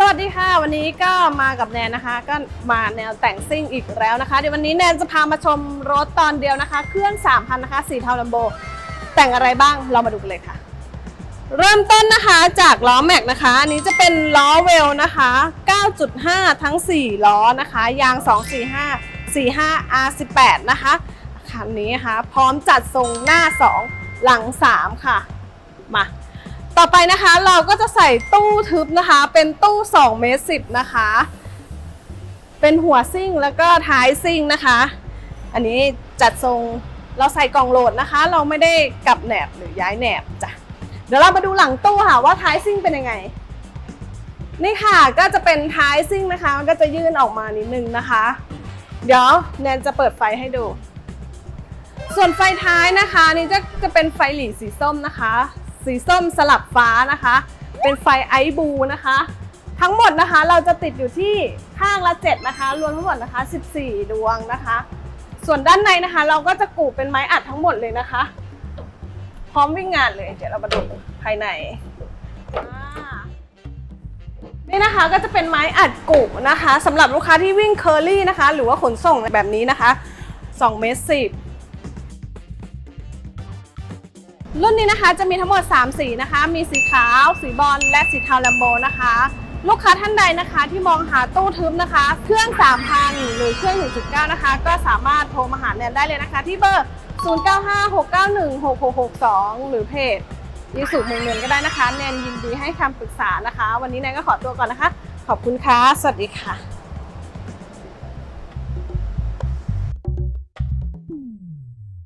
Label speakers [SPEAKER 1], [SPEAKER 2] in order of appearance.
[SPEAKER 1] สวัสดีค่ะวันนี้ก็มากับแนนนะคะ ก็มาแนวแต่งซิ่งอีกแล้วนะคะ เดี๋ยววันนี้แนนจะพามาชมรถตอนเดียวนะคะ เครื่อง 3,000 นะคะสีเทาลัมโบ แต่งอะไรบ้างเรามาดูกันเลยค่ะ เริ่มต้นนะคะจากล้อแม็กนะคะ อันนี้จะเป็นล้อเวลนะคะ 9.5 ทั้ง 4 ล้อนะคะ ยาง 245 45 R18 นะคะคันนี้นะคะพร้อมจัดทรงหน้า 2 หลัง 3 ค่ะ มา ต่อไปนะคะเราก็จะใส่ตู้ทึบนะคะ เป็นตู้2เมตร10นะคะ เป็นหัวซิ่งแล้วก็ท้ายซิ่งนะคะ อันนี้จัดทรงเราใส่กล่องโหลดนะคะ เราไม่ได้กลับแหนบหรือย้ายแหนบจ้ะเดี๋ยวเรามาดูหลังตู้ค่ะว่าท้ายซิ่งเป็นยังไง นี่ค่ะก็จะเป็นท้ายซิ่งนะคะมันก็จะยื่นออกมานิดนึงนะคะ เดี๋ยวแนนจะเปิดไฟให้ดู ส่วนไฟท้ายนะคะนี่จะจะเป็นไฟหลีสีส้มนะคะ สีส้มสลับฟ้านะคะ เป็นไฟไอบูนะคะ ทั้งหมดนะคะเราจะติดอยู่ที่ข้างละ7นะคะ รวมทั้งหมดนะคะ 14 ดวงนะคะ ส่วนด้านในนะคะ เราก็จะกูเป็นไม้อัดทั้งหมดเลยนะคะ พร้อมวิ่งงานเลย เดี๋ยวเรามาดูภายในนี่นะคะก็จะเป็นไม้อัดกุนะคะสำหรับลูกค้าที่วิ่งเคอรี่นะคะ หรือว่าขนส่งแบบนี้นะคะ2เมตร10 รุ่นนี้นะคะจะมีทั้งหมด 3 สีนะคะ มีสีขาว สีบอล และสีเทาแลมโบนะคะ ลูกค้าท่านใดนะคะที่มองหาตู้ทึบนะคะ เครื่อง 3,000 หรือเครื่อง 1.9 นะคะ ก็สามารถโทรมาหาแนนได้เลยนะคะ ที่เบอร์ 0956916662 หรือเพจยีสุเมืองเงินก็ได้นะคะ แนนยินดีให้คำปรึกษานะคะ วันนี้แนนก็ขอตัวก่อนนะคะ ขอบคุณค่ะ สวัสดีค่ะ